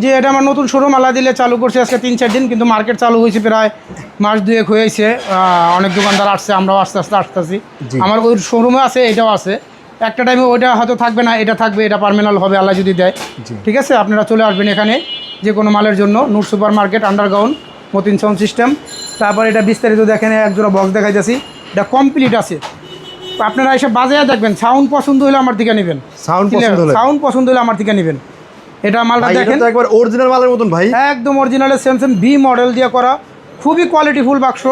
যে এটা আমার নতুন শোরুম আল্লাহ দিলে চালু করছে আজকে তিন চার দিন কিন্তু মার্কেট চালু হয়েছে প্রায় মাস দুয়েক হয়েছে। অনেক দোকানদার আসছে আমরাও আস্তে আস্তে আসতেছি। আমার ওই শোরুমে আছে এটাও আছে। একটা টাইমে ওইটা হয়তো থাকবে না এটা থাকবে এটা পার্মিনাল হবে আল্লাহ যদি দেয়। ঠিক আছে? আপনারা চলে আসবেন এখানে যে কোনো মালের জন্য Noor super market underground Motin sound system তারপর এটা বিস্তারিত দেখেন এক জোড়া বক্স দেখাইতেছি। এটা কমপ্লিট আছে। আপনারা এসে বাজারে দেখবেন সাউন্ড পছন্দ হলে আমার থেকে নেবেন। সাউন্ড পছন্দ সাউন্ড পছন্দ হলে আমার থেকে নেবেন। এটা মালটা দেখেন। একবার অরিজিনাল মালের মতন ভাই। একদম অরিজিনালের স্যামসাং ভি মডেল দিয়ে করা। খুবই কোয়ালিটিফুল বাক্স।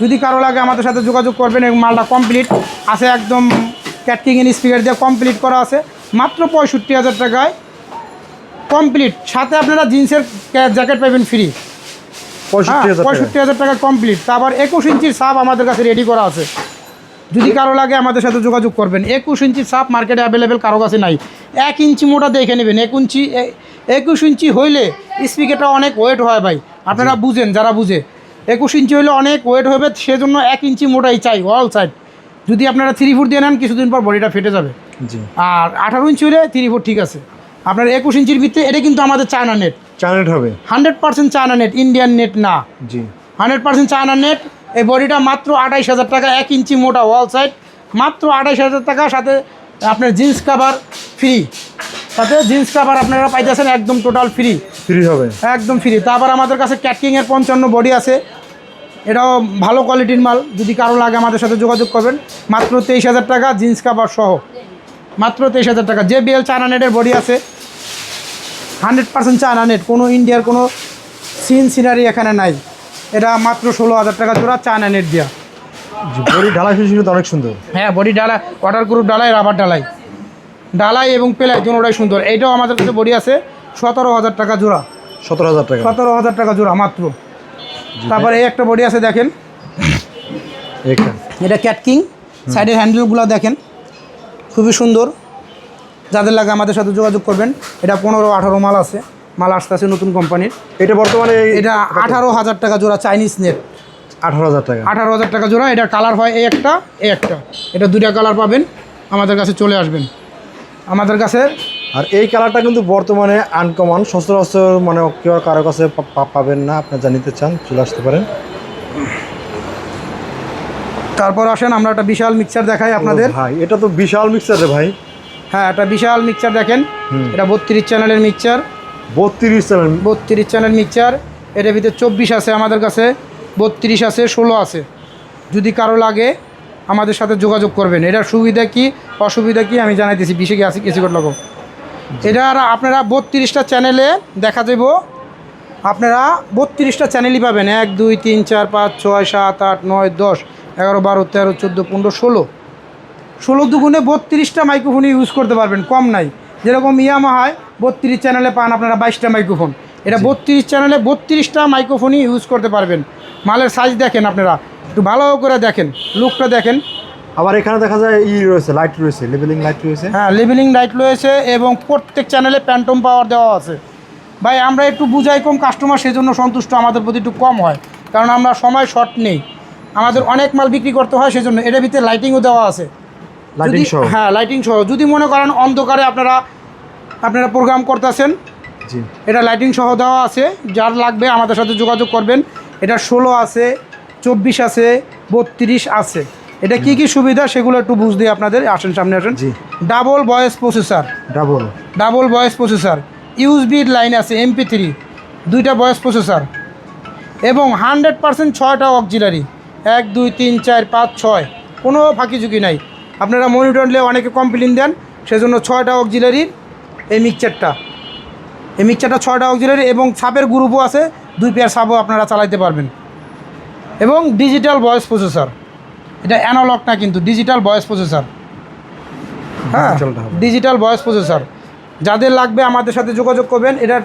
যদি কারও লাগে আমাদের সাথে যোগাযোগ করবেন এবং মালটা কমপ্লিট আছে একদম ক্যাটকিং ইন স্পিকার দিয়ে কমপ্লিট করা আছে। মাত্র পঁয়ষট্টি হাজার টাকায় কমপ্লিট সাথে আপনারা জিন্সের জ্যাকেট পাবেন ফ্রি পঁয়ষট্টি হাজার। পঁয়ষট্টি হাজার টাকা কমপ্লিট তারপর একুশ ইঞ্চির সাপ আমাদের কাছে রেডি করা আছে। যদি কারও লাগে আমাদের সাথে যোগাযোগ করবেন। একুশ ইঞ্চি সাপ মার্কেটে অ্যাভেলেবেল কারও কাছে নাই। এক ইঞ্চি মোটা দেখে নেবেন। এক ইঞ্চি একুশ ইঞ্চি হইলে স্পিকারটা অনেক ওয়েট হয় ভাই। আপনারা বুঝেন যারা বুঝে। একুশ ইঞ্চি হইলে অনেক ওয়েট হবে সেজন্য এক ইঞ্চি মোটাই চাই অল সাইড যদি আপনারা থ্রি ফুট দিয়ে নেন কিছুদিন পর বডিটা ফেটে যাবে। জি। আর আঠারো ইঞ্চি হলে থ্রি ফুট ঠিক আছে। আপনার একুশ ইঞ্চির ভিত্তিতে এটা কিন্তু আমাদের চায়না নেট চ্যানেল হবে। Hundred percent China net Indian net না। জি। হান্ড্রেড পার্সেন্ট চায়না নেট এই বডিটা মাত্র আঠাইশ হাজার টাকা এক ইঞ্চি মোটা ওয়াল সাইড মাত্র আঠাইশ হাজার টাকা সাথে আপনার জিন্স কাভার ফ্রি সাথে জিন্স কাভার আপনারা পাইতেছেন একদম টোটাল ফ্রি ফ্রি হবে। একদম ফ্রি তারপর আমাদের কাছে ক্যাটকিংয়ের পঞ্চান্ন বডি আছে। এটাও ভালো কোয়ালিটির মাল। যদি কারও লাগে আমাদের সাথে যোগাযোগ করবেন মাত্র তেইশ হাজার টাকা জিন্স কাভার সহ। মাত্র তেইশ হাজার টাকা। যে বিএল চায়না নেটের বডি আছে। হান্ড্রেড পার্সেন্ট চায়না নেট কোনো ইন্ডিয়ার কোনো সিন সিনারি এখানে নাই। এটা মাত্র ষোলো হাজার টাকা জোড়া চায়না নেট দেওয়া বডি ঢালাই ফিনিশিং তো অনেক সুন্দর। হ্যাঁ বডি ডালাই ওয়াটার প্রুফ ডালাই রাবার ডালাই ডালাই এবং পেলাই দুটোটাই সুন্দর। এইটাও আমাদের কাছে বডি আছে সতেরো হাজার টাকা জোড়া। সতেরো হাজার টাকা। সতেরো হাজার টাকা জোড়া মাত্র। তারপরে এই একটা বডি আছে দেখেন। এটা এটা ক্যাটকিং সাইডের হ্যান্ডেলগুলো দেখেন। খুবই সুন্দর। যাদের লাগে আমাদের সাথে যোগাযোগ করবেন। এটা পনেরো আঠারো মাল আছে। মাল আসতে আছে নতুন কোম্পানির। এটা বর্তমানে এটা আঠারো হাজার টাকা জোড়া চাইনিজ নেট আঠারো হাজার টাকা। আঠারো হাজার টাকা জোড়া এটা কালার হয় এই একটা এই একটা। এটা দুইটা কালার পাবেন আমাদের কাছে চলে আসবেন। আমাদের কাছে আর এই কালারটা কিন্তু বর্তমানে আনকমন সচরাচর মানে কেউ কারও কাছে পাবেন না আপনি জানিতে চান চলে আসতে পারেন। তারপর আসেন আমরা একটা বিশাল মিক্সার দেখাই আপনাদের। ভাই এটা তো বিশাল মিক্সার রে ভাই। হ্যাঁ একটা বিশাল মিক্সার দেখেন। এটা বত্রিশ চ্যানেলের মিক্সার বত্রিশ চ্যানেল বত্রিশ চ্যানেল মিক্সার এটার ভিতরে চব্বিশ আছে আমাদের কাছে বত্রিশ আছে ষোলো আছে। যদি কারও লাগে আমাদের সাথে যোগাযোগ করবেন। এটার সুবিধা কি অসুবিধা কি আমি জানাইতেছি বিশে কি আছে কিছু করলাম এটা আপনারা বত্রিশটা চ্যানেলে দেখা যাব আপনারা বত্রিশটা চ্যানেলই পাবেন। এক দুই তিন চার পাঁচ ছয় সাত আট নয় দশ এগারো বারো তেরো চোদ্দ পনেরো ষোলো। ষোলো দুগুণে বত্রিশটা মাইক্রোফোন ইউজ করতে পারবেন। কম নাই। যেরকম ইয়ামা হয় বত্রিশ চ্যানেলে পান আপনারা বাইশটা মাইক্রোফোন এটা বত্রিশ চ্যানেলে বত্রিশটা মাইক্রোফোনই ইউজ করতে পারবেন। মালের সাইজ দেখেন আপনারা। একটু ভালো করে দেখেন লুকটা দেখেন। আবার এখানে দেখা যায় ই রয়েছে লাইট রয়েছে লেভেলিং লাইট রয়েছে। হ্যাঁ লেভেলিং লাইট রয়েছে এবং প্রত্যেক চ্যানেলে প্যান্টম পাওয়ার দেওয়া আছে। ভাই আমরা একটু বুঝাই কম কাস্টমার সেজন্য সন্তুষ্ট আমাদের প্রতি একটু কম হয়। কারণ আমরা সময় শর্ট নেই। আমাদের অনেক মাল বিক্রি করতে হয় সেজন্য এটার ভিতরে লাইটিংও দেওয়া আছে। লাইটিং সহ। হ্যাঁ লাইটিং সহ। যদি মনে করেন অন্ধকারে আপনারা আপনারা প্রোগ্রাম করতেছেন। জি। এটা লাইটিং সহ দেওয়া আছে। যার লাগবে আমাদের সাথে যোগাযোগ করবেন। এটা ষোলো আছে চব্বিশ আছে বত্রিশ আছে। এটা কি কি সুবিধা সেগুলো একটু বুঝ দিই আপনাদের আসেন সামনে আসেন। জি। Double voice processor double double voice processor ইউজবির line আছে এমপি থ্রি দুইটা ভয়েস প্রসেসর এবং হান্ড্রেড পার্সেন্ট ছয়টা অক্সিলারি এক দুই তিন চার পাঁচ ছয়। কোনো ফাঁকি ঝুঁকি নাই। আপনারা মনিটর নিলে অনেকে কমপ্লেন দেন সেজন্য ছয়টা অক্সিলারির এই মিক্সচারটা। এই মিক্সচারটা ছয়টা অক্সিলারি এবং সাপের গ্রুপও আছে দুই পেয়ার সাপও আপনারা চালাইতে পারবেন। এবং ডিজিটাল ভয়েস প্রসেসর। এটা অ্যানালগ না কিন্তু ডিজিটাল ভয়েস প্রসেসর। হ্যাঁ ডিজিটাল ভয়েস প্রসেসর। যাদের লাগবে আমাদের সাথে যোগাযোগ করবেন এটার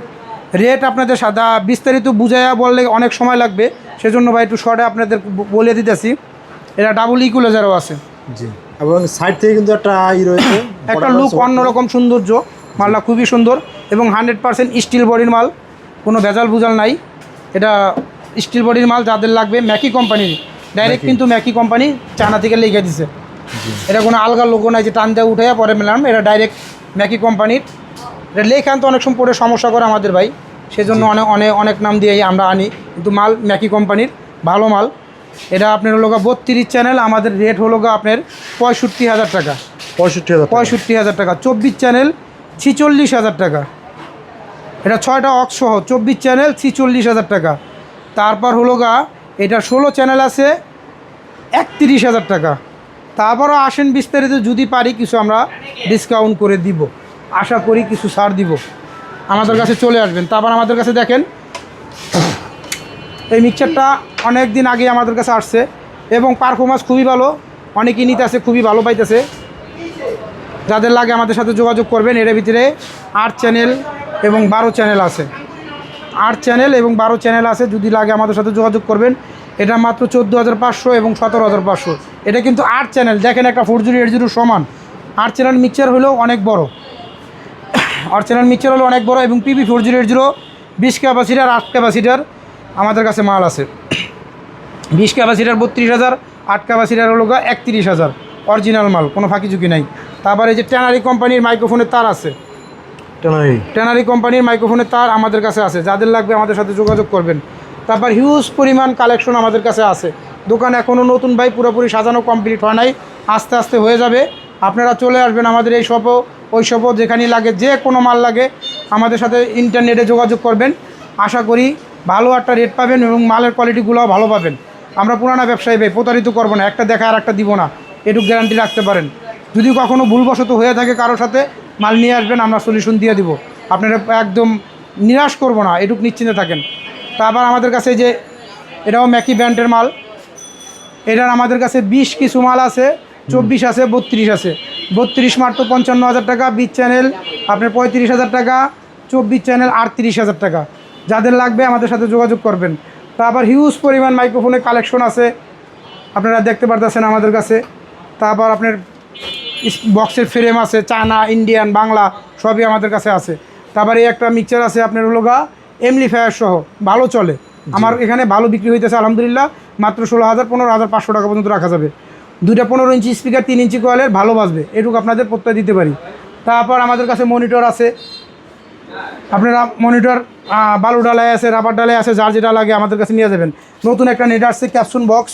রেট আপনাদের সাদা বিস্তারিত বুঝাইয়া বললে অনেক সময় লাগবে। সেজন্য ভাই একটু শর্টে আপনাদের বলে দিতেছি। এটা ডাবল ইকুলেজারও আছে। জি। এবং সাইড থেকে কিন্তু একটা ই রয়েছে একটা লুক অন্যরকম সৌন্দর্য। মালটা খুবই সুন্দর এবং হান্ড্রেড পার্সেন্ট স্টিল বডির মাল কোনো ভেজাল বুজাল নাই। এটা স্টিল বডির মাল যাদের লাগবে ম্যাকি কোম্পানির। ডাইরেক্ট কিন্তু ম্যাকি কোম্পানি চায়না থেকে লিখে দিছে। এটা কোনো আলগা লোগো নাই যে টান দেওয়া উঠে পরে মেলাম এটা ডাইরেক্ট ম্যাকি কোম্পানির। এটা লেখান তো অনেক সময় পরে সমস্যা করে আমাদের ভাই সেজন্য অনেক অনেক অনেক নাম দিয়েই আমরা আনি। কিন্তু মাল ম্যাকি কোম্পানির ভালো মাল। এটা আপনার হলো বত্রিশ চ্যানেল আমাদের রেট হলো গা আপনার পঁয়ষট্টি হাজার টাকা। পঁয়ষট্টি হাজার পঁয়ষট্টি হাজার টাকা। চব্বিশ চ্যানেল ছিচল্লিশ হাজার টাকা। এটা ছয়টা অক্স সহ, চব্বিশ চ্যানেল ছিচল্লিশ হাজার টাকা। তারপর হলো গা, এটা ষোলো চ্যানেল আছে, একত্রিশ হাজার টাকা। তারপরও আসেন বিস্তারিত, যদি পারি কিছু আমরা ডিসকাউন্ট করে দিব। আশা করি কিছু ছাড় দিব। আমাদের কাছে চলে আসবেন। তারপর আমাদের কাছে দেখেন, এই মিক্সারটা অনেক দিন আগে আমাদের কাছে আসছে। এবং পারফরমেন্স খুবই ভালো। অনেকেই নিতে আছে খুবই ভালো পাইতেছে। যাদের লাগে আমাদের সাথে যোগাযোগ করবেন, এর ভিতরে আট চ্যানেল এবং বারো চ্যানেল আছে। আট চ্যানেল এবং বারো চ্যানেল আছে, যদি লাগে আমাদের সাথে যোগাযোগ করবেন। এটা মাত্র চোদ্দ হাজার পাঁচশো এবং সতেরো হাজার পাঁচশো। এটা কিন্তু আট চ্যানেল। দেখেন একটা ফোর জিরো, এইট জিরো সমান। আট চ্যানেল মিক্সচার হলেও অনেক বড়। আট চ্যানেল মিক্সচার হলো অনেক বড় এবং PB four zero, eight zero, বিশ ক্যাপাসিটার, আট ক্যাপাসিটার আমাদের কাছে মাল আছে। বিশ ক্যাপাসিটার বত্রিশ হাজার, আট ক্যাপাসিটার হলো একত্রিশ হাজার। অরিজিনাল মাল, কোনো ফাঁকি ঝুঁকি নাই। তারপরে এই যে ট্যানারি কোম্পানির মাইক্রোফোনের তার আছে। টেনারি ট্যানারি কোম্পানির মাইক্রোফোনের তার আমাদের কাছে আছে। যাদের লাগবে আমাদের সাথে যোগাযোগ করবেন। তারপর হিউজ পরিমাণ কালেকশন আমাদের কাছে আছে। দোকান এখনও নতুন ভাই পুরোপুরি সাজানো কমপ্লিট হয় নাই। আস্তে আস্তে হয়ে যাবে। আপনারা চলে আসবেন আমাদের এই শপও ওই শপও যেখানেই লাগে যে কোনো মাল লাগে আমাদের সাথে ইন্টারনেটে যোগাযোগ করবেন। আশা করি ভালো একটা রেট পাবেন এবং মালের কোয়ালিটিগুলোও ভালো পাবেন। আমরা পুরানা ব্যবসায়ী ভাই প্রতারিত করব না। একটা দেখা আর একটা দিব না। এটুকু গ্যারান্টি রাখতে পারেন। যদি কখনও ভুলবশত হয়ে থাকে কারোর সাথে, মাল নিয়ে আসবেন, আমরা সলিউশন দিয়ে দিব। আপনারা একদম নিরাশ করব না, এটুকু নিশ্চিন্তে থাকেন। তারপর আমাদের কাছে যে, এটাও ম্যাকি ব্র্যান্ডের মাল। এটার আমাদের কাছে বিশ কিছু মাল আছে, চব্বিশ আছে, বত্রিশ আছে। বত্রিশ মাত্র পঞ্চান্ন হাজার টাকা, বিশ চ্যানেল আপনার পঁয়ত্রিশ হাজার টাকা, চব্বিশ চ্যানেল আটত্রিশ হাজার টাকা। যাদের লাগবে আমাদের সাথে যোগাযোগ করবেন। তারপর হিউজ পরিমাণ মাইক্রোফোনের কালেকশন আছে। আপনারা দেখতে পারতেছেন আমাদের কাছে। তারপর আপনার বক্সের ফ্রেম আছে চায়না ইন্ডিয়ান বাংলা সবই আমাদের কাছে আছে। তারপরে এই একটা মিক্সচার আছে আপনার হলো গা এমলিফায়ার সহ ভালো চলে। আমার এখানে ভালো বিক্রি হইতেছে আলহামদুলিল্লাহ মাত্র ষোলো হাজার পনেরো হাজার পাঁচশো টাকা পর্যন্ত রাখা যাবে। দুইটা পনেরো ইঞ্চি স্পিকার তিন ইঞ্চি কয়েলের ভালো বাজবে। এটুকু আপনাদের প্রত্যয় দিতে পারি। তারপর আমাদের কাছে মনিটর আছে। আপনারা মনিটর বালু ডালায় আছে রাবার ডালায় আছে যার যেটা লাগে আমাদের কাছে নিয়ে যাবেন। নতুন একটা নেট আসছে ক্যাপসুন বক্স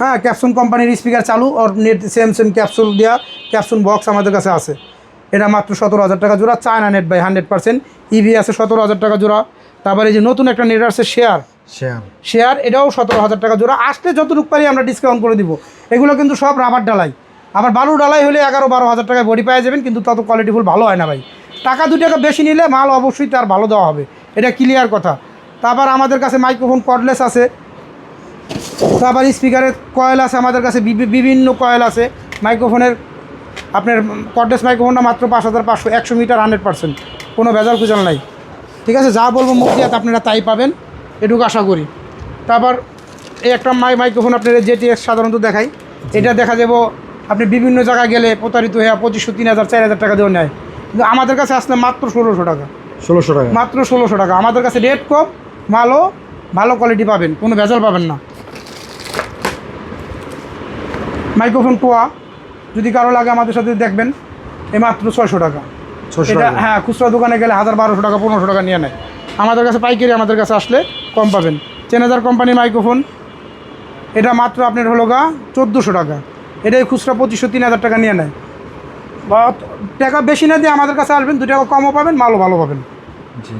হ্যাঁ ক্যাপসুন কোম্পানির স্পিকার চালু আর নেট সেম সেম ক্যাপসুল দেওয়া ক্যাপসুন বক্স আমাদের কাছে আছে। এটা মাত্র সতেরো হাজার টাকা জোড়া China net by hundred percent EV আছে সতেরো হাজার টাকা জোড়া। তারপরে এই যে নতুন একটা নেট আসছে শেয়ার শ্যাম শেয়ার এটাও সতেরো হাজার টাকা জোড়া। আসলে যতটুকু পারি আমরা ডিসকাউন্ট করে দিব। এগুলো কিন্তু সব রাবার ডালাই আবার বালু ডালাই হলে এগারো বারো হাজার টাকায় বডি পাওয়া যাবেন কিন্তু তত কোয়ালিটি ফুল ভালো হয় না ভাই। টাকা দু টাকা বেশি নিলে মাল অবশ্যই তার ভালো দেওয়া হবে। এটা ক্লিয়ার কথা। তারপর আমাদের কাছে মাইক্রোফোন কর্ডলেস আছে। তারপর স্পিকারের কয়েল আছে আমাদের কাছে বিভি- বিভিন্ন কয়েল আছে। মাইক্রোফোনের আপনার কর্ডলেস মাইক্রোফোনটা মাত্র পাঁচ হাজার পাঁচশো একশো মিটার হান্ড্রেড পার্সেন্ট কোনো ভেজাল খুঁজাল নাই। ঠিক আছে যা বলব মুখ দিয়ে আপনারা তাই পাবেন। এটুকু আশা করি। তারপর এই একটা মাই মাইক্রোফোন আপনার জেটিএস সাধারণত দেখাই। এটা দেখা যাব আপনি বিভিন্ন জায়গায় গেলে প্রতারিত হয়ে পঁচিশশো তিন হাজার চার হাজার টাকা দেওয়া নেয়। কিন্তু আমাদের কাছে আসলে মাত্র ষোলোশো টাকা। ষোলোশো টাকা। মাত্র ষোলোশো টাকা। আমাদের কাছে রেট কম ভালো ভালো কোয়ালিটি পাবেন কোনো ভেজাল পাবেন না। মাইক্রোফোন টোয়া যদি কারও লাগে আমাদের সাথে দেখবেন এই মাত্র ছয়শো টাকা। ছশো এটা টাকা। হ্যাঁ খুচরা দোকানে গেলে হাজার বারোশো টাকা পনেরোশো টাকা নিয়ে নেয়। আমাদের কাছে পাইকারি আমাদের কাছে আসলে কম পাবেন। চেনাজার কোম্পানির মাইক্রোফোন এটা মাত্র আপনার হলো গা চোদ্দোশো টাকা। এটাই খুচরা পঁচিশশো তিন হাজার টাকা নিয়ে নেয়। বা টাকা বেশি না দিয়ে আমাদের কাছে আসবেন দু টাকা কমও পাবেন মালও ভালো পাবেন। জি।